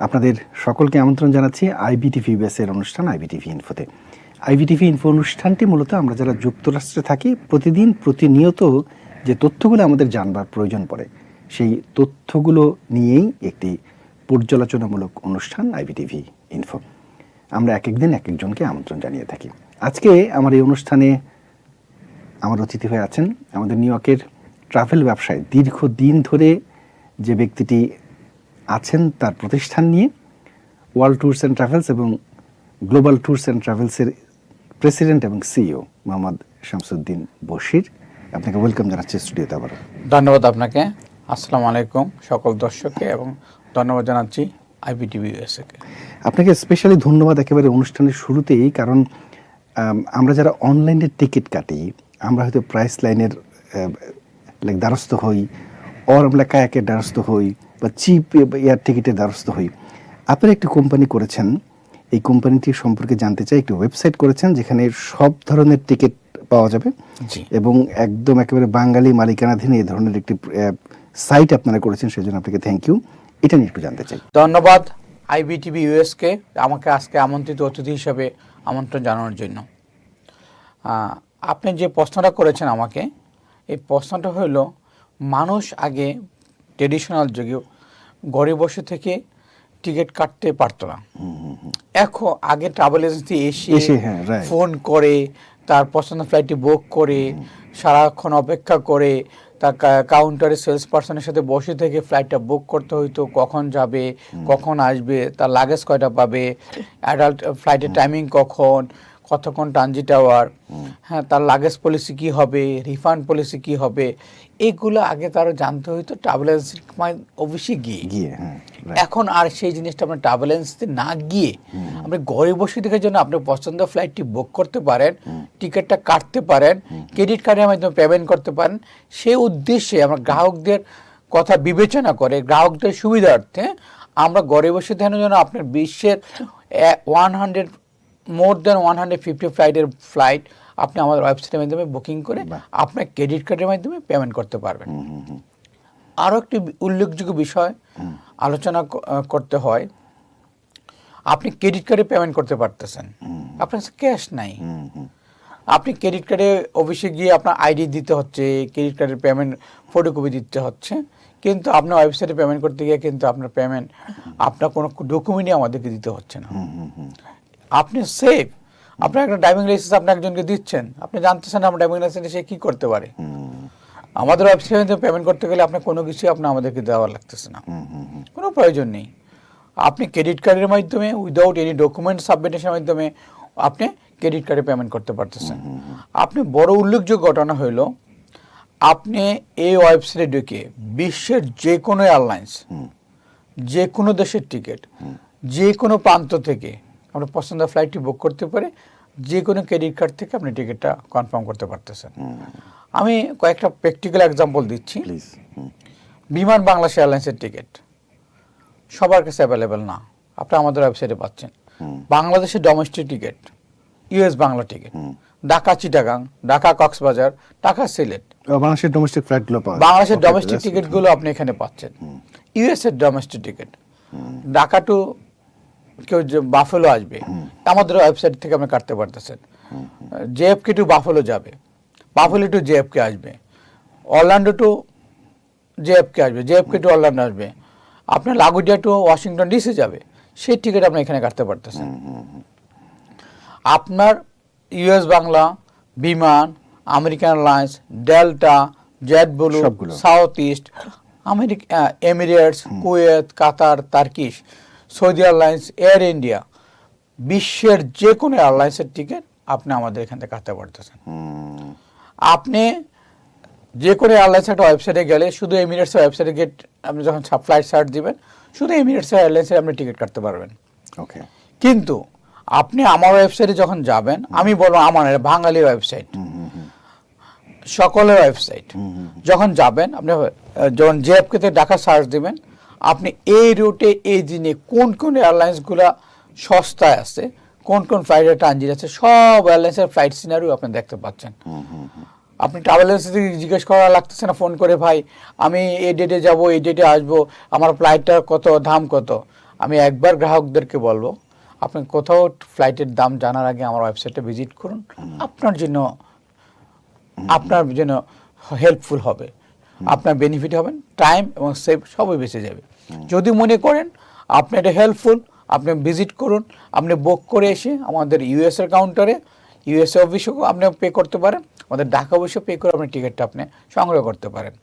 আপনাদের সকলকে আমন্ত্রণ জানাচ্ছি আইবিটিভি বেসের অনুষ্ঠান, আইবিটিভি ইনফোতে আইবিটিভি ইনফো অনুষ্ঠানটি মূলত আমরা যারা যুক্তরাষ্ট্রে থাকি, প্রতিদিন প্রতিনিয়ত যে তথ্যগুলো আমাদের জানবার প্রয়োজন পড়ে, সেই তথ্যগুলো নিয়েই একটি পর্যালোচনামূলক অনুষ্ঠান, আইবিটিভি ইনফো আমরা এক একদিন এক একজনকে আমন্ত্রণ জানিয়ে থাকি। আজকে আমার এই অনুষ্ঠানে আমার অতিথি হয়ে আছেন আমাদের নিউ ইয়র্কের ট্রাভেল ব্যবসায়। দীর্ঘদিন ধরে যে ব্যক্তিটি আছেন তার প্রতিষ্ঠান নিয়ে ওয়ার্ল্ড ট্যুরস অ্যান্ড ট্রাভেলস এবং গ্লোবাল ট্যুরস অ্যান্ড ট্রাভেলসের প্রেসিডেন্ট এবং সিইও মোহাম্মদ শামসুদ্দিন বশির। আপনাকে ওয়েলকাম জানাচ্ছি স্টুডিওতে আবার ধন্যবাদ আপনাকে। আসসালামু আলাইকুম সকল দর্শককে এবং ধন্যবাদ জানাচ্ছি আইবিটিভি ইউএসএকে আপনাকে স্পেশালি ধন্যবাদ একেবারে অনুষ্ঠানের শুরুতেই কারণ আমরা যারা অনলাইনে টিকিট কাটি আমরা হয়তো প্রাইস লাইনের লাইক দ্বারস্থ হই অর আমরা কায়াকের দ্বারস্থ হই বা চিপ এয়ার টিকিটের দ্বারস্থ হই আপনারা একটি কোম্পানি করেছেন এই কোম্পানিটি সম্পর্কে জানতে চাই একটি ওয়েবসাইট করেছেন যেখানে সব ধরনের টিকিট পাওয়া যাবে। এবং একদম একেবারে বাঙালি মালিকানাধীন এই ধরনের একটি সাইট আপনারা করেছেন সেই জন্য আপনাকে থ্যাংক ইউ এটা নিয়ে একটু জানতে চাই। ধন্যবাদ আইবিটিভি ইউএসকে আমাকে আজকে আমন্ত্রিত অতিথি হিসাবে আমন্ত্রণ জানানোর জন্য। আপনি যে প্রশ্নটা করেছেন আমাকে এই প্রশ্নটা হলো মানুষ আগে ট্রেডিশনাল যুগে ঘরে বসে থেকে টিকিট কাটতে পারতো না। এখন আগে ট্রাভেল এজেন্সি এসে, এসে হ্যাঁ. ফোন করে তার পছন্দ ফ্লাইটটি বুক করে সারাক্ষণ অপেক্ষা করে তার কাউন্টারে সেলস পার্সনের সাথে বসে থেকে ফ্লাইটটা বুক করতে হইতো কখন যাবে কখন আসবে তার লাগেজ কয়টা পাবে অ্যাডাল্ট ফ্লাইটের টাইমিং কখন কতক্ষণ ট্রানজিট আওয়ার হ্যাঁ তার লাগেজ পলিসি কি হবে রিফান্ড পলিসি কি হবে এগুলো আগে তারা জানতে হইতো ট্রাভেল এজেন্সির অফিসে গিয়ে। গিয়ে এখন আর সেই জিনিসটা আপনার ট্রাভেল এজেন্সিতে না গিয়ে আপনি ঘরে বসে থেকে জন্য আপনি পছন্দ ফ্লাইটটি বুক করতে পারেন টিকিটটা কাটতে পারেন ক্রেডিট কার্ডের মাধ্যমে পেমেন্ট করতে পারেন সেই উদ্দেশ্যে আমরা গ্রাহকদের কথা বিবেচনা করে গ্রাহকদের সুবিধার্থে আমরা ঘরে বসে থাকার জন্য আপনার বিশ্বের one hundred more than one hundred fifty ফ্লাইটের ফ্লাইট আপনি আমাদের ওয়েবসাইটের মাধ্যমে বুকিং করে আপনার ক্রেডিট কার্ডের মাধ্যমে পেমেন্ট করতে পারবেন। আরও একটি উল্লেখযোগ্য বিষয় আলোচনা করতে হয় আপনি ক্রেডিট কার্ডে পেমেন্ট করতে পারতেছেন। আপনার কাছে ক্যাশ নাই। আপনি ক্রেডিট কার্ডে অফিসে গিয়ে আপনার আইডি দিতে হচ্ছে ক্রেডিট কার্ডের পেমেন্ট ফটোকপি দিতে হচ্ছে কিন্তু আপনার ওয়েবসাইটে পেমেন্ট করতে গিয়ে কিন্তু আপনার পেমেন্ট আপনার কোনো ডকুমেন্টই আমাদেরকে দিতে হচ্ছে না। আপনি সেফ আপনার একটা ড্রাইভিং লাইসেন্স আপনি একজনকে দিচ্ছেন আপনি জানতেছেন আমার ড্রাইভিং লাইসেন্সে সে কী করতে পারে। আমাদের ওয়েবসাইটে পেমেন্ট করতে গেলে আপনার কোনো কিছু আপনার আমাদেরকে দেওয়া লাগতেছে না। কোনো প্রয়োজন নেই। আপনি ক্রেডিট কার্ডের মাধ্যমে উইদাউট এনি ডকুমেন্ট সাবমিটেশনের মাধ্যমে আপনি ক্রেডিট কার্ডে পেমেন্ট করতে পারতেছেন। আপনি বড় উল্লেখযোগ্য ঘটনা হইল আপনি এই ওয়েবসাইটে ঢুকে বিশ্বের যে কোনো এয়ারলাইন্স যে কোনো দেশের টিকিট যে কোনো প্রান্ত থেকে আপনার পছন্দের ফ্লাইটটি বুক করতে পারে যে কোনো ক্রেডিট কার্ড থেকে আপনি টিকিটটা কনফার্ম করতে পারতেছেন। আমি কয়েকটা প্র্যাকটিক্যাল এক্সাম্পল দিচ্ছি। বিমান বাংলাদেশ এয়ারলাইন্সের টিকিট সবার কাছে অ্যাভেলেবেল না। আপনি আমাদের ওয়েবসাইটে পাচ্ছেন। বাংলাদেশের domestic ticket US Bangla ticket Dhaka Chittagong Dhaka Cox's Bazar Dhaka Sylhet. বাংলাদেশের ডোমেস্টিক ফ্লাইটগুলো পাওয়া বাংলাদেশের ডোমেস্টিক টিকিটগুলো আপনি এখানে পাচ্ছেন। ইউএস এর ডোমেস্টিক টিকিট ঢাকা টু কেউ যে বাফেলো আসবে আমাদের ওয়েবসাইট থেকে আপনি কাটতে পারতেছেন। জেএফকে টু বাফেলো যাবে। বাফেলো টু জেএফকে আসবে। অরল্যান্ডো টু জেএফকে আসবে। জেএফকে টু অরল্যান্ডো আসবে। আপনার লাগুডিয়া টু ওয়াশিংটন ডিসি যাবে। সেই টিকিট আপনি এখানে কাটতে পারতেছেন। আপনার US Bangla Biman American Airlines Delta JetBlue South East America Emirates Kuwait Qatar Turkish Saudi Airlines Air India বিশ্বের যে কোনো এয়ারলাইন্সের টিকিট আপনি আমাদের এখান থেকে কাটতে পারতেছেন আপনি যে কোনো এয়ারলাইন্স একটা ওয়েবসাইটে গেলে শুধু এমিরেটসের ওয়েবসাইটে গেট আপনি যখন ফ্লাইট সার্চ দিবেন শুধু এমিরেটসের এয়ারলাইন্সের আপনি টিকিট কাটতে পারবেন। ওকে কিন্তু আপনি আমার ওয়েবসাইটে যখন যাবেন আমি বলব আমার বাঙালি ওয়েবসাইট সকলের ওয়েবসাইট যখন যাবেন আপনি যখন জেএফকে তে ঢাকা সার্চ দিবেন আপনি এই রুটে এই দিনে কোন কোন এয়ারলাইন্সগুলো সস্তায় আছে কোন কোন ফ্লাইটে ট্রানজিট আছে সব এয়ারলাইন্সের ফ্লাইট সিনারিও আপনি দেখতে পাচ্ছেন। আপনি ট্রাভেল এজেন্সি জিজ্ঞেস করা লাগতেছে না ফোন করে ভাই আমি এই ডেটে যাব এই ডেটে আসব আমার ফ্লাইটটা কত দাম কত? আমি একবার গ্রাহকদেরকে বলব আপনি কোথাও ফ্লাইটের দাম জানার আগে আমার ওয়েবসাইটে ভিজিট করুন। আপনার জন্য আপনার জন্য হেল্পফুল হবে। আপনার বেনিফিট হবেন টাইম এবং সেভ সবই বেঁচে যাবে। যদি মনে করেন আপনি এটা হেল্পফুল আপনি ভিজিট করুন আপনি বুক করে এসে আমাদের ইউএস এর কাউন্টারে ইউএসএ অফিসেও আপনি পে করতে পারেন আমাদের ঢাকা অফিসেও পে করে আপনি টিকিটটা আপনি সংগ্রহ করতে পারেন।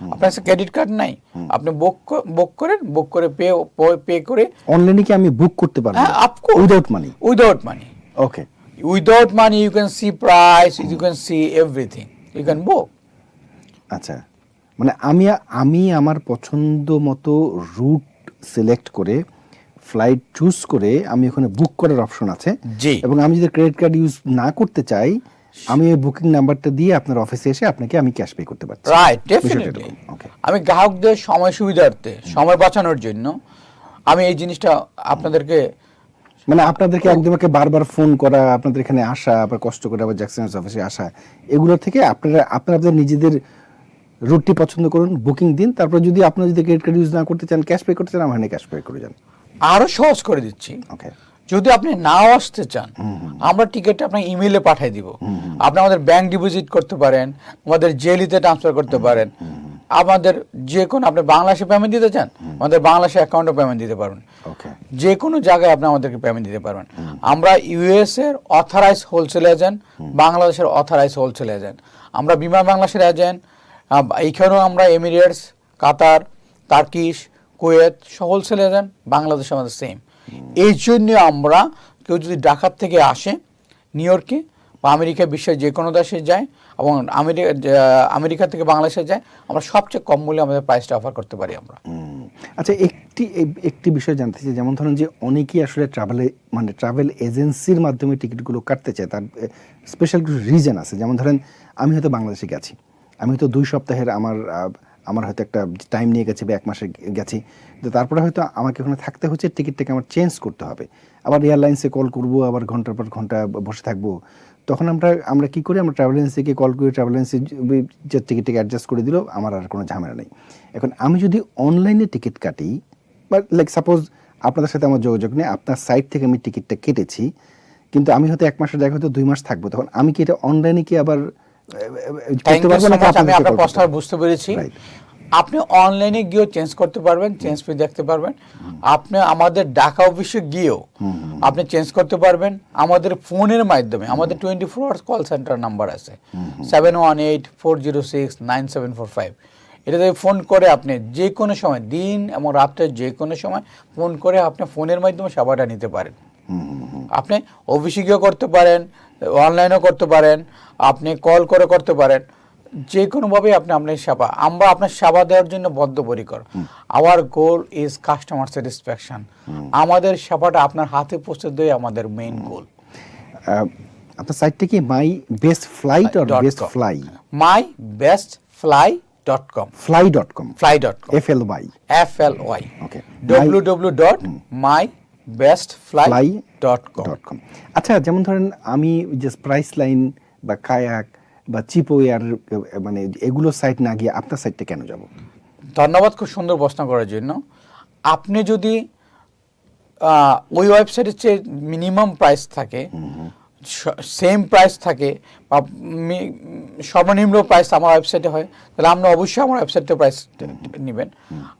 আপনার কাছে ক্রেডিট কার্ড নাই আপনি বুক বুক করেন বুক করে পে পে করে অনলাইনে কি আমি বুক করতে পারব? হ্যাঁ of course without money without money okay without money you can see price you can see everything you can book আচ্ছা। মানে আমি আমি আমার পছন্দ মতো রুট সিলেক্ট করে ফ্লাইট চুজ করে আমি ওখানে বুক করার অপশন আছে। জি। এবং আমি যদি ক্রেডিট কার্ড ইউজ না করতে চাই আমি ওই বুকিং নাম্বারটা দিয়ে আপনার অফিসে এসে আপনাকে আমি ক্যাশ পে করতে পারছি। রাইট ডেফিনেটলি আমি গ্রাহকদের সময় সুবিধার্থে সময় বাঁচানোর জন্য আমি এই জিনিসটা আপনাদেরকে মানে আপনাদেরকে একদমকে বারবার ফোন করা আপনাদের এখানে আসা আবার কষ্ট করে আবার জ্যাকসন্স অফিসে আসা এগুলো থেকে আপনারা আপনারা আপনাদের নিজেদের রুটটি পছন্দ করুন বুকিং দিন তারপর যদি আপনারা যদি ক্রেডিট কার্ড ইউজ না করতে চান ক্যাশ পে করতে চান আমার ক্যাশ পে করে যান। আরও সহজ করে দিচ্ছি। ওকে যদি আপনি নাও আসতে চান আমরা টিকিটটা আপনার ইমেইলে পাঠিয়ে দিব। আপনি আমাদের ব্যাংক ডিপোজিট করতে পারেন আমাদের জেলিতে ট্রান্সফার করতে পারেন। আমাদের যে কোনো আপনি বাংলাদেশে পেমেন্ট দিতে চান আমাদের বাংলাদেশে অ্যাকাউন্টে পেমেন্ট দিতে পারবেন। ওকে যে কোনো জায়গায় আপনি আমাদেরকে পেমেন্ট দিতে পারবেন। আমরা ইউএস এর অথরাইজ হোলসেল এজেন্ট বাংলাদেশের অথরাইজ হোলসেল এজেন্ট আমরা বিমান বাংলাদেশের এজেন্ট এইখানেও আমরা Emirates Qatar Turkish Kuwait wholesale agent Bangladesh আমাদের সেম এই জন্য আমরা কেউ যদি ঢাকার থেকে আসে নিউ ইয়র্কে বা আমেরিকা বিশ্বের যে কোনো দেশে যায় এবং আমেরিকা আমেরিকা থেকে বাংলাদেশে যায় আমরা সবচেয়ে কম মূল্যে আমাদের প্রাইসটা অফার করতে পারি আমরা। আচ্ছা একটি একটি বিষয় জানতে চাই যেমন ধরুন যে অনেকেই আসলে ট্রাভেলে মানে ট্রাভেল এজেন্সির মাধ্যমে টিকিটগুলো কাটতে চায় তার স্পেশাল কিছু রিজন আছে। যেমন ধরেন আমি হয়তো বাংলাদেশে গেছি। আমি হয়তো দুই সপ্তাহের আমার আমার হয়তো একটা টাইম নিয়ে গেছে বা এক মাসে গেছি। তো তারপরে হয়তো আমাকে ওখানে থাকতে হচ্ছে টিকিটটাকে আমার চেঞ্জ করতে হবে। আবার এয়ারলাইন্সে কল করব, আবার ঘণ্টার পর ঘণ্টা বসে থাকব। তখন আমরা আমরা কী করি? আমরা ট্রাভেল এজেন্সিকে কল করি ট্রাভেল এজেন্সি যে টিকিটটাকে অ্যাডজাস্ট করে দিল, আমার আর কোনো ঝামেলা নেই। এখন আমি যদি অনলাইনে টিকিট কাটি, বা লাইক সাপোজ আপনাদের সাথে আমার যোগাযোগ নেই, আপনার সাইট থেকে আমি টিকিটটা কেটেছি, কিন্তু আমি হয়তো এক মাসের জায়গায় হয়তো দুই মাস থাকব, তখন আমি কি এটা অনলাইনে কি আবার আমি আপনার call করতে প্রশ্ন হবে? বুঝতে পেরেছি। আপনি অনলাইনে গিয়েও চেঞ্জ করতে পারবেন চেঞ্জ ফি দেখতে পারবেন। আপনি আমাদের ঢাকা অফিসে গিয়েও আপনি চেঞ্জ করতে পারবেন আমাদের ফোনের মাধ্যমে। আমাদের twenty four hours call centre number আছে। Seven one eight four zero six nine seven four five এটাতে ফোন করে আপনি যে কোনো সময় দিন এবং রাত্রে যে কোনো সময় ফোন করে আপনি ফোনের মাধ্যমে সেবাটা নিতে পারেন। আপনি অফিসে গিয়েও করতে পারেন অনলাইনেও করতে পারেন। আপনি কল করে করতে পারেন। যে কোনোভাবেই আপনি আপনার সেবা আমরা আপনার সেবা দেওয়ার জন্য বদ্ধপরিকর। Our goal is customer satisfaction আমাদের সেবাটা আপনার হাতে পৌঁছে দেয় আমাদের মেইন গোল আপনার সাইটটা কি my best flight R best fly my best fly dot com fly dot com fly dot com F L Y F L Y Okay. W W dot my best fly fly dot com dot com আচ্ছা যেমন ধরেন আমি যে price line বা kayak বা চিপোয়ার মানে এগুলো site না গিয়ে আপনার সাইটটা কেন যাব? ধন্যবাদ খুব সুন্দর প্রশ্ন করার জন্য। আপনি যদি ওই ওয়েবসাইটের চেয়ে মিনিমাম প্রাইস থাকে সেম প্রাইস থাকে বা সর্বনিম্ন প্রাইস আমার ওয়েবসাইটে হয় তাহলে আপনি অবশ্যই আমার ওয়েবসাইটে প্রাইস নেবেন।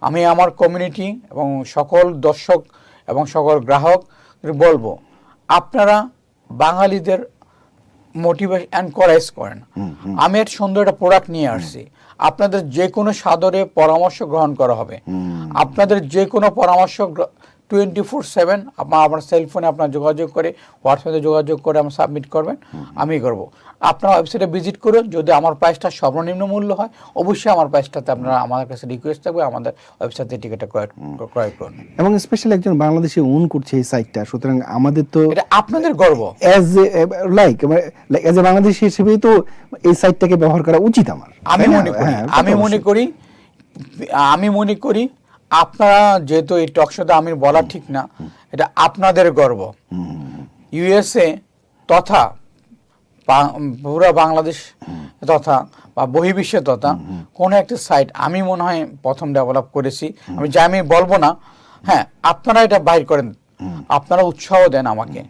আমি আমার কমিউনিটি এবং সকল দর্শক এবং সকল গ্রাহক বলব আপনারা বাঙালিদের মোটিভেট এনকারেজ করেন। আমি একটা সুন্দর একটা প্রোডাক্ট নিয়ে আসছি। আপনাদের যে কোনো সাদরে পরামর্শ গ্রহণ করা হবে। আপনাদের যে কোনো পরামর্শ টোয়েন্টি ফোর সেভেন আপনার আমার সেলফোনে আপনার যোগাযোগ করে হোয়াটসঅ্যাপে যোগাযোগ করে আমার সাবমিট করবেন আমি করব। আপনার ওয়েবসাইটে ভিজিট করুন যদি আমার প্রাইসটা সর্বনিম্ন মূল্য হয় অবশ্যই আমার প্রাইসটাতে আপনারা আমাদের কাছে রিকোয়েস্ট থাকবে আমাদের ওয়েবসাইট থেকে টিকিটটা ক্রয় ক্রয় করুন। এবং স্পেশালি একজন বাংলাদেশি ওন করছে এই সাইটটা সুতরাং আমাদের তো এটা আপনাদের গর্ব। As a like like as a Bangladeshi হিসেবেই তো এই সাইটটাকে ব্যবহার করা উচিত আমার আমি মনে করি হ্যাঁ, আমি মনে করি আমি মনে করি আপনারা যেহেতু এই টক শোতে আমি বলা ঠিক না, এটা আপনাদের গর্ব। ইউএসএ তথা পুরো বাংলাদেশ তথা বা বহির্বিশ্বে তথা কোনো একটা সাইট আমি মনে হয় প্রথম ডেভেলপ করেছি। আমি যা আমি বলব না হ্যাঁ আপনারা এটা বাইর করেন। আপনারা উৎসাহ দেন আমাকে।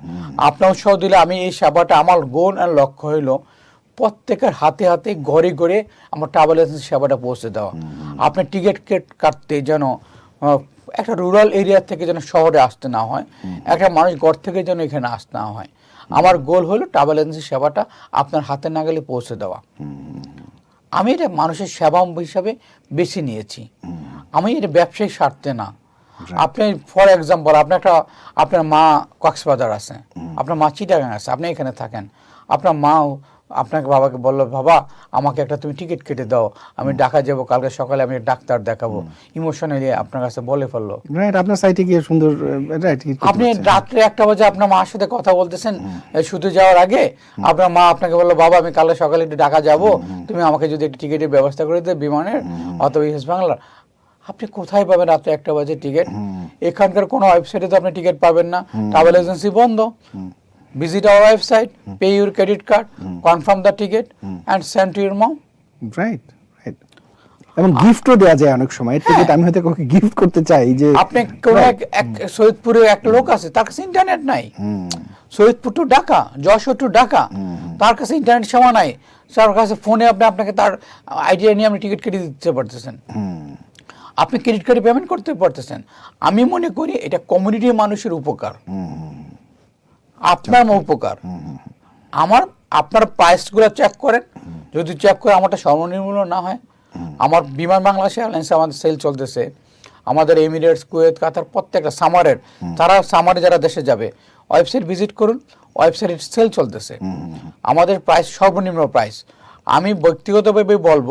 আপনারা উৎসাহ দিলে আমি এই সেবাটা আমার গোল আর লক্ষ্য হইল প্রত্যেকের হাতে হাতে ঘরে ঘরে আমার ট্রাভেল এজেন্সি সেবাটা পৌঁছে দেওয়া। আপনি টিকিট কাটতে যেন একটা রুরাল এরিয়া থেকে যেন শহরে আসতে না হয় একটা মানুষ ঘর থেকে যেন এখানে আসতে না হয়। আমার গোল হলো ট্রাভেল এজেন্সি সেবাটা আপনার হাতে না গেলে পৌঁছে দেওয়া। আমি এটা মানুষের সেবা হিসাবে বেছে নিয়েছি। আমি এটা ব্যবসায়িক স্বার্থে না। আপনি ফর এক্সাম্পল আপনার একটা আপনার মা কক্সবাজার আছে। আপনার মা চিটাগাং আছে আপনি এখানে থাকেন। আপনার মাও আপনাকে বাবাকে বলল বাবা আমাকে একটা তুমি টিকিট কেটে দাও। আমি ঢাকা যাব কালকে সকালে আমি ডাক্তার দেখাবো। ইমোশনালি আপনার কাছে বলে ফেলল। রাইট আপনার সাইটে গিয়ে সুন্দর রাইট আপনি রাত্রে একটা বাজে আপনার মার সাথে কথা বলতেছেন শুতে যাওয়ার আগে আপনার মা আপনাকে বলল বাবা আমি কালকে সকালে একটু ঢাকা যাব। তুমি আমাকে যদি একটু টিকিটের ব্যবস্থা করে দেবে বিমানের অথবা ইস বাংলার। আপনি কোথায় পাবেন রাত্রে একটা বাজে টিকিট এখানকার কোনো ওয়েবসাইটে তো আপনি টিকিট পাবেন না। ট্রাভেল এজেন্সি বন্ধ। Visit our website pay your credit card confirm the ticket and send to your mom right right এবং গিফটও দেওয়া যায় অনেক সময়। টিকিট আমি হয়তো কাউকে গিফট করতে চাই যে আপনি কোন এক এক- সৈয়দপুরে একটা লোক আছে তার কাছে ইন্টারনেট নাই। সৈয়দপুর টু ঢাকা যশোর টু ঢাকা তার কাছে ইন্টারনেট সেবা নাই। তার কাছে ফোনে আপনি আপনাকে তার আইডিয়া নিয়ে আপনি টিকিট কেটে দিতে পারতেছেন। আপনি ক্রেডিট কার্ডে পেমেন্ট করতে পারতেছেন। আমি মনে করি এটা কমিউনিটির মানুষের উপকার। আপনার উপকার। আমার আপনার প্রাইসগুলো চেক করেন। যদি চেক করে আমারটা সর্বনিম্ন না হয় আমার বিমান বাংলাদেশ এয়ারলাইন্সে আমাদের সেল চলতেছে। আমাদের এমিরেটস কুয়েত কাতার প্রত্যেকটা সামারের তারা সামারে যারা দেশে যাবে ওয়েবসাইট ভিজিট করুন ওয়েবসাইট সেল চলতেছে। আমাদের প্রাইস সর্বনিম্ন প্রাইস আমি ব্যক্তিগতভাবে বলব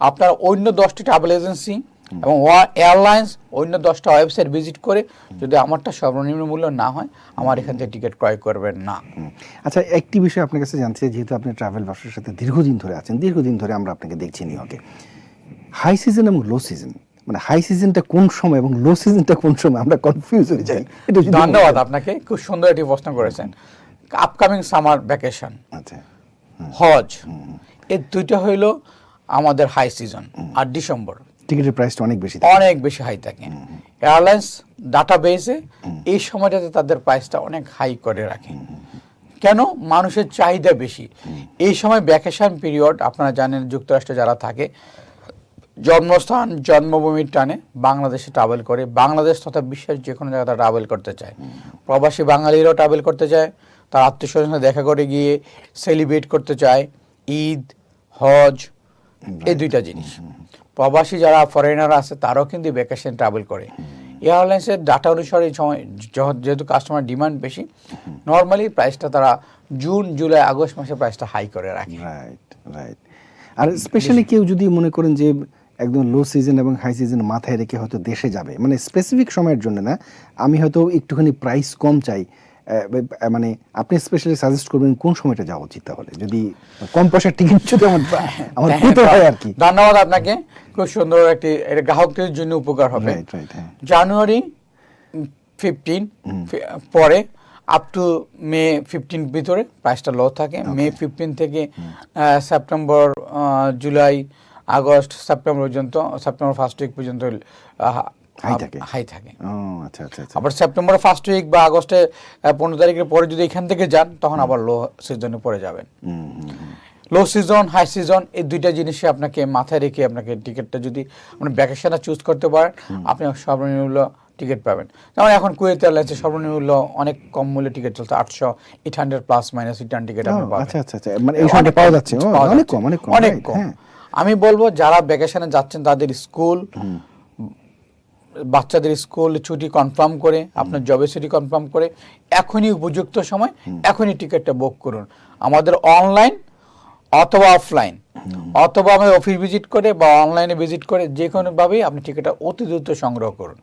আপনার অন্য দশটি ট্রাভেল এজেন্সি এবং ওয়া এয়ারলাইন্স অন্য দশটা ওয়েবসাইট ভিজিট করে যদি আমারটা সর্বনিম্ন মূল্য না হয় আমার এখান থেকে টিকিট ক্রয় করবেন না। আচ্ছা একটি বিষয় আপনার কাছে জানতে চাই যেহেতু আপনি ট্রাভেল ব্যবসার সাথে দীর্ঘদিন ধরে আছেন দীর্ঘদিন ধরে আমরা আপনাকে দেখছি নিউইয়র্কে। হাই সিজন এবং লো সিজন মানে হাই সিজনটা কোন সময় এবং লো সিজনটা কোন সময় আমরা কনফিউজ হয়ে যাই। এটা ধন্যবাদ আপনাকে খুব সুন্দর একটি প্রশ্ন করেছেন। আপকামিং সামার ভ্যাকেশন আচ্ছা হজ এই দুইটা হইল আমাদের হাই সিজন আর ডিসেম্বর টিকিটের প্রাইসটা অনেক বেশি অনেক বেশি হাই থাকে। এয়ারলাইন্স ডাটা বেসে এই সময়টাতে তাদের প্রাইসটা অনেক হাই করে রাখে। কেন? মানুষের চাহিদা বেশি। এই সময় ভ্যাকেশন পিরিয়ড আপনারা জানেন যুক্তরাষ্ট্রে যারা থাকে জন্মস্থান জন্মভূমির টানে বাংলাদেশে ট্রাভেল করে বাংলাদেশ তথা বিশ্বের যে কোনো জায়গায় ট্রাভেল করতে চায়। প্রবাসী বাঙালিরাও ট্রাভেল করতে চায়। তার আত্মীয় দেখা করে গিয়ে সেলিব্রেট করতে চায়। ঈদ হজ এই দুইটা জিনিস। প্রবাসী যারা ফরেনার আছে তারাও কিন্তু ভ্যাকেশন ট্রাভেল করে। এয়ারলাইন্সের ডাটা অনুসারে যেহেতু কাস্টমার ডিমান্ড বেশি নর্মালি প্রাইসটা তারা জুন জুলাই আগস্ট মাসে প্রাইসটা হাই করে রাখে। রাইট রাইট আর স্পেশালি কেউ যদি মনে করেন যে একদম লো সিজন এবং হাই সিজন মাথায় রেখে হয়তো দেশে যাবে মানে স্পেসিফিক সময়ের জন্য না আমি হয়তো একটুখানি প্রাইস কম চাই মানে আপনি স্পেশালি সাজেস্ট করবেন কোন সময়টা যাওয়া উচিত তাহলে? যদি কম পয়সার টিকিট যদি আমার আমার হয় আর কি। ধন্যবাদ আপনাকে। খুব সুন্দর একটি এটা গ্রাহকদের জন্য উপকার হবে। হ্যাঁ। জানুয়ারি ফিফটিন পরে আপ টু মে ফিফটিন ভিতরে প্রাইসটা লো থাকে। মে ফিফটিন থেকে সেপ্টেম্বর জুলাই আগস্ট সেপ্টেম্বর পর্যন্ত সেপ্টেম্বর ফার্স্ট উইক পর্যন্ত High থাকে। হাই থাকে। আচ্ছা আচ্ছা আচ্ছা। আবার সেপ্টেম্বর ফার্স্ট উইক বা আগস্টে পনেরো তারিখের পরে যদি এখান থেকে যান তখন আবার লো সিজনে পড়ে যাবেন। লো সিজন হাই সিজন এই দুইটা জিনিসই আপনাকে মাথায় রেখে আপনাকে টিকিটটা যদি আপনি ভ্যাকেশনে চুজ করতে পারেন আপনি সর্বনিম্ন টিকিট পাবেন। যেমন এখন কুয়েত এয়ারলাইন্সের সর্বনিম্ন অনেক কম মূল্যে টিকিট চলছে আটশো eight hundred plus minus return ticket আপনি পাবেন। আচ্ছা আচ্ছা আচ্ছা মানে এই সময়টা পাওয়া যাচ্ছে। অনেক কম অনেক কম অনেক কম। হ্যাঁ। আমি বলব যারা ভ্যাকেশনে যাচ্ছেন তাদের স্কুল বাচ্চাদের স্কুল ছুটি কনফার্ম করে আপনার জবের ছুটি কনফার্ম করে এখনই উপযুক্ত সময় এখনই টিকিটটা বুক করুন। আমাদের অনলাইন অথবা অফলাইন অথবা আমি অফিস ভিজিট করে বা অনলাইনে ভিজিট করে যে কোনোভাবেই আপনি টিকিটটা অতি দ্রুত সংগ্রহ করুন।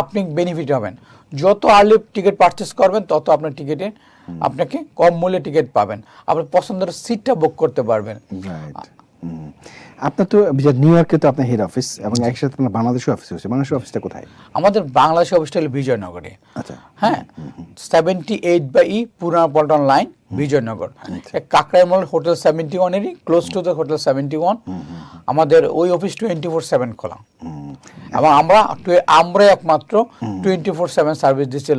আপনি বেনিফিট হবেন। যত আর্লি টিকিট পারচেস করবেন তত আপনার টিকিটে আপনাকে কম মূল্যে টিকিট পাবেন। আপনার পছন্দের সিটটা বুক করতে পারবেন। আপনার তো নিউ ইয়র্কে তো আপনার হেড অফিস এবং একসাথে আপনার বাংলাদেশের অফিস হচ্ছে বাংলাদেশের অফিসটা কোথায়? আমাদের বাংলাদেশ অফিসটা হলো বিজয়নগরে। আচ্ছা। হ্যাঁ? Seventy eight by E Purana Paltan line Bijoynagar. কাকরাই মল hotel seventy ওয়ানেরই close to the hotel seventy one আমাদের ওই অফিস টোয়েন্টি ফোর সেভেন খোলা এবং আমরা আমরাই একমাত্র টোয়েন্টি ফোর সেভেন সার্ভিস দিচ্ছি.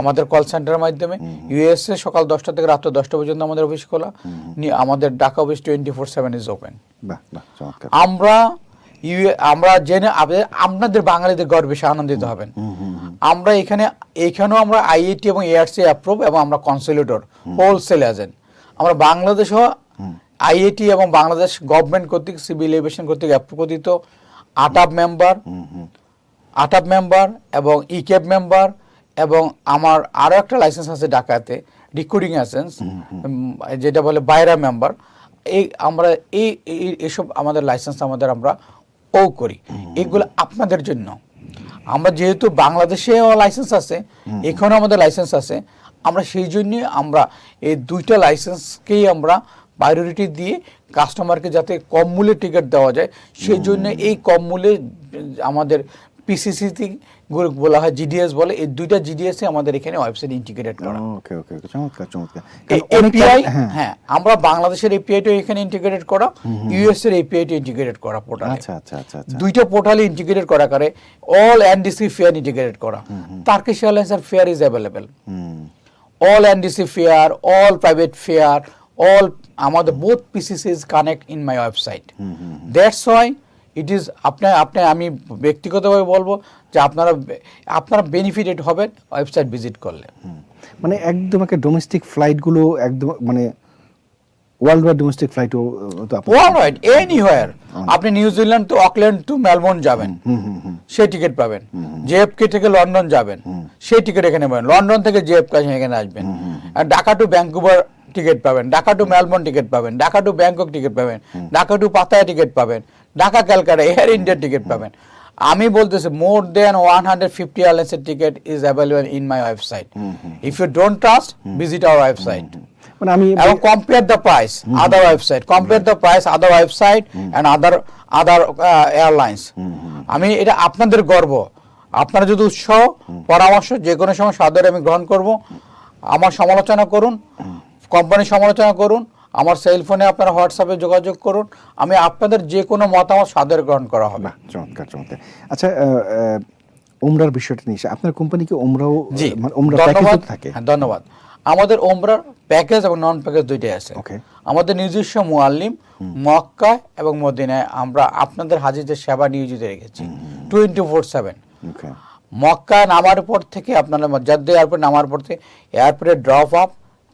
আমাদের কল সেন্টারের মাধ্যমে ইউএসএ সকাল দশটা থেকে রাত্র দশটা পর্যন্ত আমাদের অফিস খোলা। আমাদের Dhaka office twenty four seven is open আমরা আমরা জেনে আপনাদের বাঙালিদের গর্বে আনন্দিত হবেন। আমরা এখানে এখানেও আমরা আইআইটি এবং এআরসি অ্যাপ্রুভ এবং আমরা কনসিলেটর হোলসেল এজেন্ট আমরা বাংলাদেশও আইআইটি এবং বাংলাদেশ গভর্নমেন্ট কর্তৃক সিভিল এভিয়েশন কর্তৃক অ্যাপ্রুভিত আটাপ মেম্বার আটাপ মেম্বার এবং ইকেপ মেম্বার এবং আমার আরও একটা লাইসেন্স আছে ঢাকাতে রিক্রুটিং লাইসেন্স যেটা বলে বাইরা মেম্বার এই আমরা এই এই- এসব আমাদের লাইসেন্স আমাদের আমরা ও করি। এগুলো আপনাদের জন্য। আমরা যেহেতু বাংলাদেশেও লাইসেন্স আছে এখানেও আমাদের লাইসেন্স আছে আমরা সেই জন্য আমরা এই দুইটা লাইসেন্সকেই আমরা প্রায়োরিটি দিয়ে কাস্টমারকে যাতে কম মূল্যে টিকিট দেওয়া যায় সেই জন্য এই কম মূল্যে আমাদের পিসিসি বলা হয় জিডিএস বলে। এই দুইটা জিডিএস আমাদের এখানে ওয়েবসাইট ইন্টিগ্রেট করা। ওকে ওকে চমৎকার চমৎকার। এই এপিআই হ্যাঁ। হ্যাঁ আমরা বাংলাদেশের এপিআইটা এখানে ইন্টিগ্রেট করা ইউএস এর এপিআইটা ইন্টিগ্রেট করা পোর্টালে আচ্ছা আচ্ছা আচ্ছা আচ্ছা। দুইটা পোর্টালে ইন্টিগ্রেট করা করে। অল এনডিসি ফেয়ার ইন্টিগ্রেট করা। টার্কিশ এয়ারলাইন্সের fare is available all NDC fair, all private fair, all আমাদের both PCCs connect in my website That's why it is আপনার আপনার আমি ব্যক্তিগতভাবে বলব যে আপনারা আপনারা বেনিফিটেড হবেন ওয়েবসাইট ভিজিট করলে। মানে একদম একটা ডোমেস্টিক ফ্লাইটগুলো একদম মানে ওয়ার্ল্ড ওয়াইড ডোমেস্টিক আপনি ওয়ার্ল্ড ওয়াইড এনিহোয়ার আপনি New Zealand to Auckland to Melbourne যাবেন। সেই টিকিট পাবেন। জেএফকে থেকে লন্ডন যাবেন। সেই টিকিট এখানে পাবেন। লন্ডন থেকে জেএফকে এখানে আসবেন। আর ঢাকা টু ভ্যাঙ্কুভার টিকিট পাবেন। ঢাকা টু মেলবোর্ন টিকিট পাবেন। ঢাকা টু ব্যাংকক টিকিট পাবেন। ঢাকা টু পাতায়া টিকিট পাবেন। ঢাকা ক্যালকাটা এয়ার ইন্ডিয়ার টিকিট পাবেন। আমি বলতেছি more than one hundred fifty এয়ারলাইন্সের ticket is available in my website if you don't trust visit our website মানে আমি এবং the price other website compare the price other website and other other uh, airlines আমি এটা আপনাদের গর্ব। আপনারা যদি উৎসাহ পরামর্শ যে কোনো সময় সাদরে আমি গ্রহণ করব। আমার সমালোচনা করুন। কোম্পানির সমালোচনা করুন। আমার সেল ফোনে আপনারা হোয়াটসঅ্যাপে যোগাযোগ করুন। আমি আপনাদের যে কোনো মতামত সাদরে গ্রহণ করা হবে। চমৎকার চমৎকার। আচ্ছা ওমরার বিষয়টা নিয়ে আপনার কোম্পানি কি ওমরাও জি মানে ওমরা ধন্যবাদ। থাকে? হ্যাঁ, ধন্যবাদ। আমাদের ওমরার প্যাকেজ এবং নন প্যাকেজ দুইটাই আছে. আমাদের নিজস্ব মুআল্লিম মক্কা এবং মদিনায় আমরা আপনাদের হাজিদের সেবা নিয়োজিত রেখেছি। Twenty four seven okay Mecca নামার পর থেকে আপনারা মজ্জাদ্দে এয়ারপোর্ট নামার পর থেকে এয়ারপোর্টে ড্রপ আপ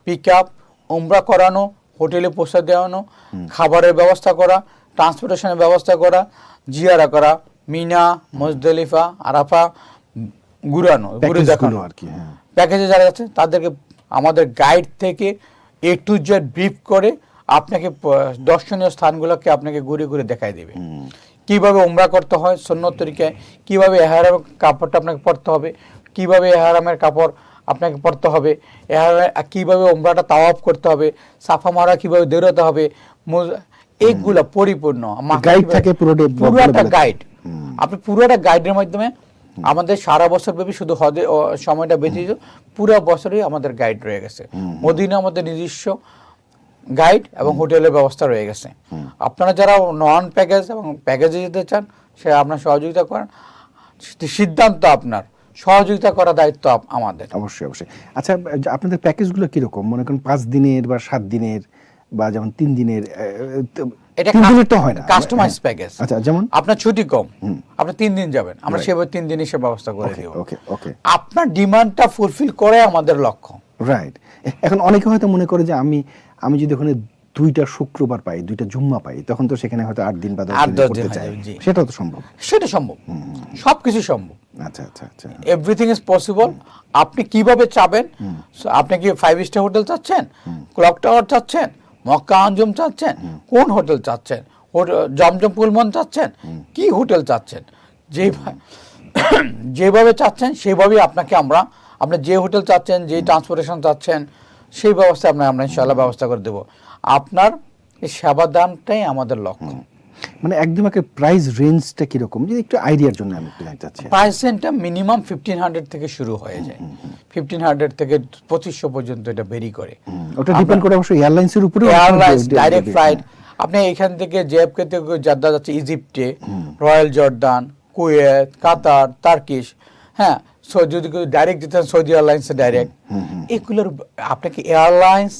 পিক আপ উমরা করানো হোটেলে পৌঁছে দেওয়ানো খাবারের ব্যবস্থা করা ট্রান্সপোর্টেশনের ব্যবস্থা করা জিয়ারা করা মিনা মজদলিফা আরাফা ঘুরানো ঘুরে দেখানো। আর কি প্যাকেজে যারা আছে তাদেরকে আমাদের গাইড থেকে এ টু জেড ব্রিফ করে আপনাকে দর্শনীয় স্থানগুলোকে আপনাকে ঘুরে ঘুরে দেখাই দেবে। কীভাবে উমরা করতে হয় সন্ন্যত তরিকায় কীভাবে এহারামের কাপড়টা আপনাকে পরতে হবে কীভাবে এহারামের কাপড় আপনাকে পড়তে হবে। কীভাবে উমরাটা তাওয়াফ করতে হবে সাফা মারা কীভাবে বেরোতে হবে এইগুলা পরিপূর্ণ। কিভাবে- থাকে পুরোটা পুরো একটা গাইড আপনি পুরোটা গাইডের মাধ্যমে আমাদের সারা বছর ব্যাপী শুধু হদে সময়টা ব্যতীত পুরো বছরই আমাদের গাইড রয়ে গেছে। মদিনা আমাদের নিজস্ব গাইড এবং হোটেলের ব্যবস্থা রয়ে গেছে। আপনারা যারা নন প্যাকেজ এবং প্যাকেজে যেতে চান সে আপনার সহযোগিতা করেন সিদ্ধান্ত আপনার। সহযোগিতা করার দায়িত্ব আমাদের। অবশ্যই অবশ্যই। আচ্ছা আপনাদের প্যাকেজগুলো কীরকম? মনে করেন পাঁচ দিনের বা সাত দিনের বা যেমন তিন দিনের এটা তো হয় না। কাস্টমাইজ হ্যাঁ। প্যাকেজ আচ্ছা যেমন? আপনার ছুটি কম। আপনি তিন দিন যাবেন। আমরা সেভাবে তিন দিনই সে ব্যবস্থা করে দিব। ওকে ওকে আপনার ডিমান্ডটা ফুলফিল করে আমাদের লক্ষ্য। রাইট এখন অনেকে হয়তো মনে করে যে আমি আমি যদি ওখানে দুইটা শুক্রবার পাই দুইটা জুম্মা পাই তখন তো সেখানে হয়তো আট দিন বা দশ দিন করতে চাই যাবে, তো সম্ভব। সেটা সম্ভব। সবকিছু সম্ভব। আচ্ছা আচ্ছা আচ্ছা। এভরিথিং ইজ পসিবল আপনি কীভাবে চাবেন? আপনি কি ফাইভ স্টার হোটেল চাচ্ছেন? ক্লক টাওয়ার চাচ্ছেন? মক্কা আঞ্জুম চাচ্ছেন? কোন হোটেল চাচ্ছেন? জমজম পুলমন চাচ্ছেন? কি হোটেল চাচ্ছেন? যেভাবে যেভাবে চাচ্ছেন সেভাবেই আপনাকে আমরা আপনি যে হোটেল চাচ্ছেন যে ট্রান্সপোর্টেশন চাচ্ছেন সেই ব্যবস্থা আপনার আমরা ইনশাল্লাহ ব্যবস্থা করে দেবো। আপনার এই সেবা দানটাই আমাদের লক্ষ্য। মানে একদম একটা প্রাইস রেঞ্জটা কীরকম? যদি একটু আইডিয়ার জন্য আমি একটু জানতে চাচ্ছি। পার্সেন্টটা মিনিমাম ফিফটিন হান্ড্রেড থেকে শুরু হয়ে যায়। ফিফটিন হান্ড্রেড থেকে পঁচিশশো পর্যন্ত এটা বেরি করে। ওটা ডিপেন্ড করে অবশ্যই এয়ারলাইন্সের উপরে এয়ারলাইন্স ডাইরেক্ট ফ্লাইট আপনি এখান থেকে জেএফকে থেকে জাদ্দা যাচ্ছে ইজিপ্টে Royal Jordan Kuwait Qatar Turkish হ্যাঁ যদি ডাইরেক্ট যেতেন সৌদি এয়ারলাইন্সে ডাইরেক্ট এগুলোর আপনাকে এয়ারলাইন্স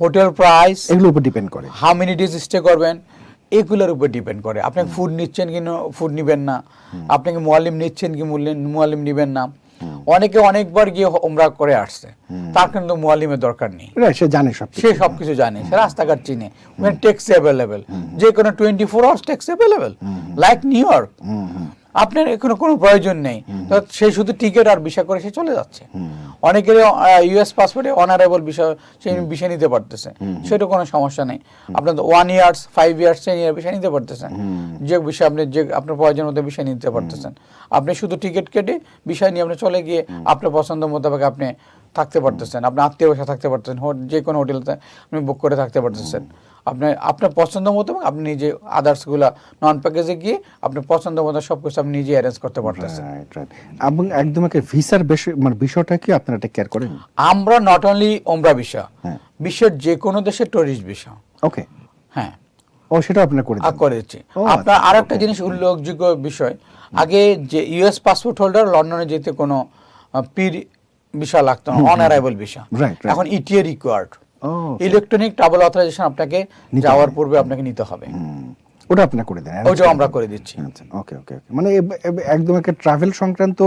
হোটেল প্রাইস এগুলোর উপর ডিপেন্ড করে। হাউ মেনি ডেজ স্টে করবেন এগুলোর উপর ডিপেন্ড করে। আপনি ফুড নিচ্ছেন কি ফুড নিবেন না। আপনাকে মোয়ালিম নিচ্ছেন কি মোয়ালিম নিবেন না। অনেকে অনেকবার গিয়ে ওমরা করে আসছে। তার কিন্তু মোয়ালিমের দরকার নেই। সে জানে সব সে সবকিছু জানে সে রাস্তাঘাট চিনে। ট্যাক্সি অ্যাভেলেবেল যে কোনো twenty four hours taxi available like New York আপনার এখানে কোনো প্রয়োজন নেই। তো সে শুধু টিকিট আর ভিসা করে সে চলে যাচ্ছে। অনেকের ইউএস পাসপোর্টে অনারেবল বিষয় সে বিষয় নিতে পারতেছে। সেটা কোনো সমস্যা নেই। আপনার one years five years ten year বিষয় নিতে পারতেছেন। যে বিষয় আপনি যে আপনার প্রয়োজন মতো বিষয় নিতে পারতেছেন। আপনি শুধু টিকিট কেটে বিষয় নিয়ে আপনি চলে গিয়ে আপনার পছন্দ মোতাবেক আপনি থাকতে পারতেছেন। আপনি আত্মীয় বাসা থাকতে পারতেছেন। যে কোনো হোটেলতে আপনি বুক করে থাকতে পারতেছেন। আপনি আপনার পছন্দ মতো এবং আপনি নিজে আদার্সগুলা নন প্যাকেজে গিয়ে আপনি পছন্দ মতো সব কিছু আপনি নিজে অ্যারেঞ্জ করতে পারতেছেন। এবং একদম একটা ভিসার মানে বিষয়টা কি আপনারা টেক কেয়ার করেন? আমরা নট অনলি ওমরা ভিসা। বিশ্বের যে কোনো দেশের টুরিস্ট ভিসা ওকে হ্যাঁ। ও সেটা আপনারা করে করেছি। আপনার আচ্ছা, আর একটা জিনিস উল্লেখযোগ্য বিষয় আগে যে ইউএস পাসপোর্ট হোল্ডার লন্ডনে যেতে কোনো পির ভিসা লাগতো না অন অ্যারাইভাল ভিসা. এখন ইটিএ রিকোয়ার্ড ও ইলেকট্রনিক ট্রাভেল অথরাইজেশন আপনাকে যাওয়ার পূর্বে আপনাকে নিতে হবে। ওটা আপনারা করে দেন। ওইটাও আমরা করে দিচ্ছি। ওকে ওকে ওকে মানে একদম একটা ট্রাভেল সংক্রান্ত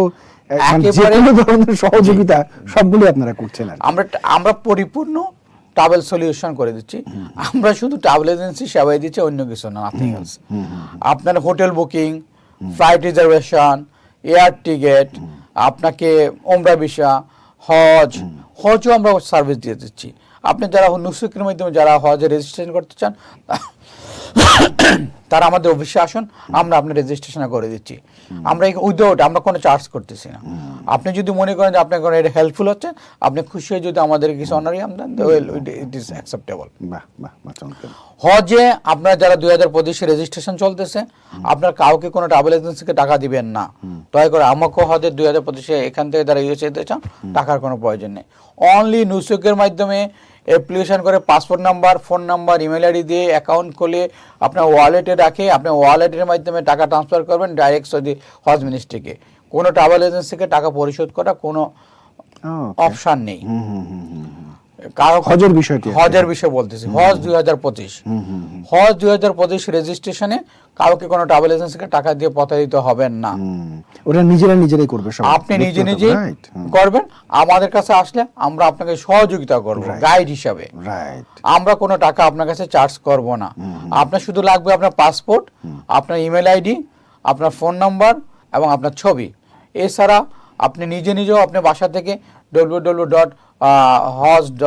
মানে একেবারে- ধরনের সহযোগিতা সবগুলো আপনারা করছেন আমরা আমরা পরিপূর্ণ ট্রাভেল সলিউশন করে দিচ্ছি। আমরা শুধু ট্রাভেল এজেন্সি সেবাই দিচ্ছি অন্য কিছু না নাথিং এলস আপনার hotel booking flight reservation air ticket আপনাকে ওমরা ভিসা হজ হজও আমরা সার্ভিস দিয়ে দিচ্ছি। আপনি যারা নুসুকের মাধ্যমে যারা হজে রেজিস্ট্রেশন করতে চান তারা আমাদের অফিসে আসুন আমরা আপনার রেজিস্ট্রেশন করে দিচ্ছি। আমরা উইদাউট আমরা কোনো চার্জ করতেছি না। আপনি যদি মনে করেন যে আপনার কোনো এটা হেল্পফুল হচ্ছে আপনি খুশি হয়ে যদি আমাদের কিছু অনারি আমদান ইট ইজ অ্যাকসেপ্টেবল হজে আপনার যারা দুই হাজার পঁচিশে রেজিস্ট্রেশন চলতেছে আপনার কাউকে কোনো ট্রাভেল এজেন্সিকে টাকা দিবেন না। দয়া করে আমাকেও হজে দুই হাজার পঁচিশে এখান থেকে যারা ইউএস যেতে চান টাকার কোনো প্রয়োজন নেই। অনলি নুসুকের মাধ্যমে অ্যাপ্লিকেশন করে passport number phone number email ID দিয়ে অ্যাকাউন্ট খুলে আপনার ওয়ালেটে রাখে। আপনি ওয়ালেটের মাধ্যমে টাকা ট্রান্সফার করবেন ডাইরেক্ট সৌদি হজ মিনিস্ট্রিকে কোনো ট্রাভেল এজেন্সিকে টাকা পরিশোধ করা কোনো অপশান অপশন নেই। হজের বিষয়টি হজের বিষয় বলতেছি। হজ দুই হাজার পঁচিশ। হজ দুই হাজার পঁচিশ রেজিস্ট্রেশনে কাউকে কোনো ট্রাভেল এজেন্সিকে টাকা দিয়ে প্রতারিত হবেন না। ওরা নিজেরা নিজেরাই করবে আপনি নিজে নিজে রাইট করবেন। আমাদের কাছে আসলে আমরা আপনাকে সহযোগিতা করব গাইড হিসাবে। আমরা কোনো টাকা আপনার কাছে চার্জ করব না। আপনার শুধু লাগবে আপনার পাসপোর্ট আপনার ইমেল আইডি আপনার ফোন নাম্বার এবং আপনার ছবি। এছাড়া আপনি নিজে নিজেও আপনি বাসা থেকে ডব্লিউ ডব্লিউ ডট হজ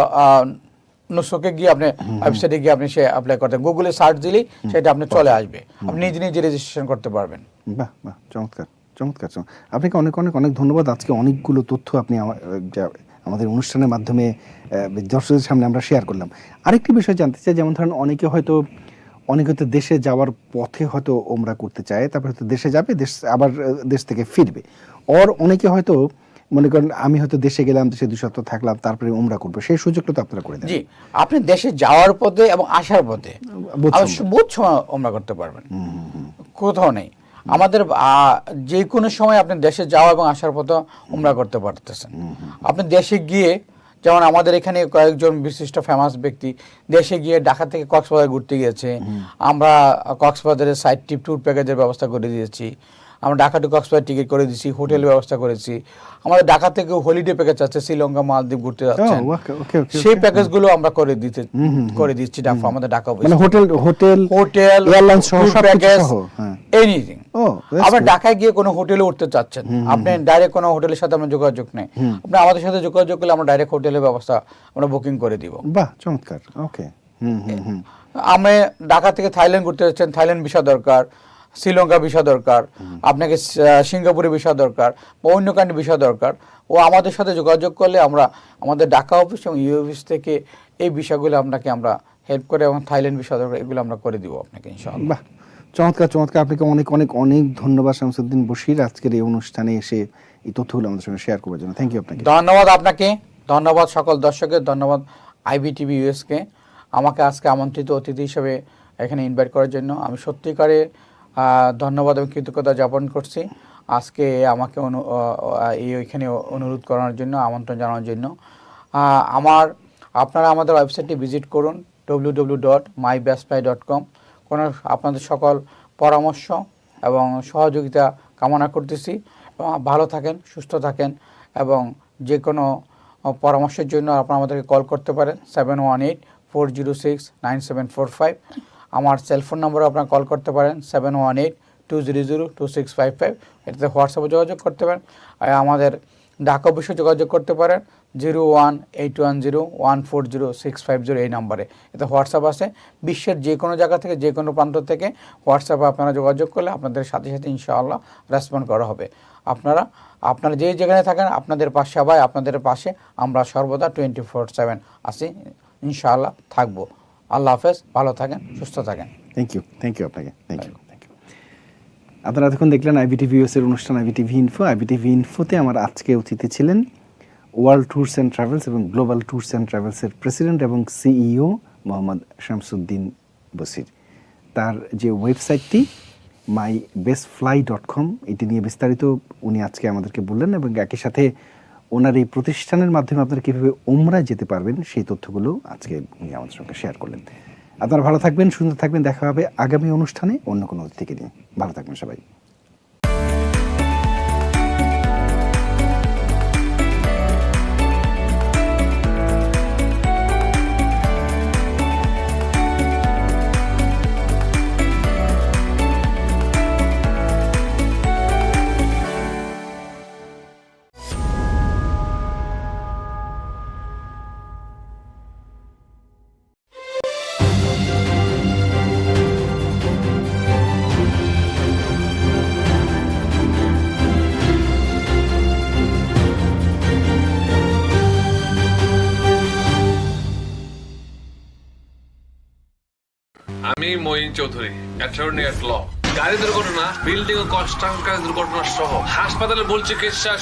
নুসুকে গিয়ে আপনি ওয়েবসাইটে গিয়ে আপনি সে অ্যাপ্লাই করতে গুগলে সার্চ দিলেই সেটা আপনি চলে আসবে। আপনি নিজে নিজে রেজিস্ট্রেশন করতে পারবেন। বাহ বাহ চমৎকার চমৎকার। আপনাকে অনেক অনেক অনেক ধন্যবাদ। আজকে অনেকগুলো তথ্য আপনি আমা- আমাদের অনুষ্ঠানের মাধ্যমে দর্শকদের সামনে আমরা শেয়ার করলাম। আরেকটি বিষয় জানতে চাই যেমন ধরেন অনেকে হয়তো অনেকে হয়তো দেশে যাওয়ার পথে হয়তো ওমরা করতে চায় তারপর হয়তো দেশে যাবে দেশ আবার দেশ থেকে ফিরবে। ওর অনেকে হয়তো মনে করেন আমি হয়তো দেশে গেলাম দেশে দুই সপ্তাহ থাকলাম তারপরে ওমরা করব। সেই সুযোগটা তো আপনারা করে দেন। জি আপনি দেশে যাওয়ার পথে এবং আসার পথে বোধ আপনি সময় আমরা করতে পারবেন। কোথাও নেই। আমাদের যে কোনো সময় আপনি দেশে যাওয়া এবং আসার পথে উমরা করতে পারতেছেন। আপনি দেশে গিয়ে যেমন আমাদের এখানে কয়েকজন বিশিষ্ট ফেমাস ব্যক্তি দেশে গিয়ে ঢাকা থেকে কক্সবাজার ঘুরতে গিয়েছে। আমরা কক্সবাজারের সাইড ট্রিপ ট্যুর প্যাকেজের ব্যবস্থা করে দিয়েছি। আমরা ঢাকা টু কক্সবাজার টিকিট করে দিয়েছি হোটেল ব্যবস্থা করেছি। আমাদের ঢাকা থেকে হলিডে প্যাকেজ আছে শ্রীলঙ্কা মালদ্বীপ ঘুরতে okay, সেই প্যাকেজগুলো আমরা করে দিতে করে দিচ্ছি ঢাকা আমাদের ঢাকা মানে হোটেল হোটেল হোটেল এয়ারলাইন সহ সব হ্যাঁ। Anything good. ঢাকায় গিয়ে কোনো হোটেলে উঠতে চাচ্ছেন। আপনি ডাইরেক্ট কোনো হোটেলের সাথে আমার যোগাযোগ নেই। আপনি আমাদের সাথে যোগাযোগ করলে আমরা ডাইরেক্ট হোটেলের ব্যবস্থা আমরা বুকিং করে দিব। বাহ চমৎকার। ওকে হুম হুম হুম। আমি ঢাকা থেকে থাইল্যান্ড ঘুরতে যাচ্ছেন থাইল্যান্ড ভিসা দরকার। শ্রীলঙ্কা ভিসা দরকার আপনাকে সিঙ্গাপুরে ভিসা দরকার বা অন্য কান্ট্রি ভিসা দরকার ও আমাদের সাথে যোগাযোগ করলে আমরা আমাদের ঢাকা অফিস এবং ইউ অফিস থেকে এই বিষয়গুলো আপনাকে আমরা হেল্প করে এবং থাইল্যান্ড বিষয় দরকার এগুলো আমরা করে দিব আপনাকে ইনশাআল্লাহ। চমৎকার চমৎকার। আপনাকে অনেক অনেক অনেক ধন্যবাদ শামসুদ্দিন বশির আজকের এই অনুষ্ঠানে এসে এই তথ্যগুলো আমাদের সঙ্গে শেয়ার করার জন্য। থ্যাংক ইউ আপনাকে। ধন্যবাদ আপনাকে ধন্যবাদ সকল দর্শকের ধন্যবাদ আইবিটিভি ইউএসকে আমাকে আজকে আমন্ত্রিত অতিথি হিসেবে এখানে ইনভাইট করার জন্য। আমি সত্যিকারে ধন্যবাদ এবং কৃতজ্ঞতা জ্ঞাপন করছি। আজকে আমাকে অনু- এই ওইখানে অনুরোধ করার জন্য, আমন্ত্রণ জানানোর জন্য। আমার, আপনারা আমাদের ওয়েবসাইটটি ভিজিট করুন W W dot my dot com কোনো আপনাদের সকল পরামর্শ এবং সহযোগিতা কামনা করতেছি। এবং ভালো থাকেন, সুস্থ থাকেন এবং যে কোনো পরামর্শের জন্য আপনারা আমাদেরকে কল করতে পারেন seven one eight four zero six nine seven four five আমার সেলফোন নম্বরে আপনারা কল করতে পারেন seven one eight two zero zero two six five five এটাতে হোয়াটসঅ্যাপে যোগাযোগ করতে পারেন, আর আমাদের ডাক অফিসে যোগাযোগ করতে পারেন zero one eight one zero one four zero six five zero এই নাম্বারে এতে হোয়াটসঅ্যাপ আছে বিশ্বের যে কোনো জায়গা থেকে, যে কোনো প্রান্ত থেকে হোয়াটসঅ্যাপে আপনারা যোগাযোগ করলে আপনাদের সাথে সাথে ইনশাআল্লাহ রেসপন্ড করা হবে। আপনারা আপনারা যে যেখানে থাকেন, আপনাদের পাশে সবাই আপনাদের পাশে আমরা সর্বদা টোয়েন্টি ফোর সেভেন আসি, ইনশাআল্লাহ থাকব। আল্লাহ হাফেজ, ভালো থাকেন, সুস্থ থাকেন। থ্যাংক ইউ থ্যাংক ইউ আপনাকে থ্যাংক ইউ আপনারা এতক্ষণ দেখলেন আইবিটিভি এর অনুষ্ঠান আইবিটিভি ইনফো আইবিটিভি ইনফোতে আমার আজকে অতিথি ছিলেন ওয়ার্ল্ড ট্যুরস অ্যান্ড ট্রাভেলস এবং গ্লোবাল ট্যুরস অ্যান্ড ট্রাভেলসের প্রেসিডেন্ট এবং সিইও মোহাম্মদ শামসুদ্দিন বসির। তার যে ওয়েবসাইটটি my best fly dot com এটি নিয়ে বিস্তারিত উনি আজকে আমাদেরকে বললেন এবং একই সাথে ওনার এই প্রতিষ্ঠানের মাধ্যমে আপনারা কীভাবে ওমরায় যেতে পারবেন, সেই তথ্যগুলো আজকে উনি আমাদের সঙ্গে শেয়ার করলেন। আপনারা ভালো থাকবেন, সুন্দর থাকবেন, দেখা হবে আগামী অনুষ্ঠানে অন্য কোনো অতিথিকে নিয়ে। ভালো থাকবেন সবাই। অ্যাটর্নি অ্যাট ল গাড়ি দুর্ঘটনা বিল্ডিং ও কনস্ট্রাকশন কাজ দুর্ঘটনা সহ। হাসপাতালে ভুল চিকিৎসা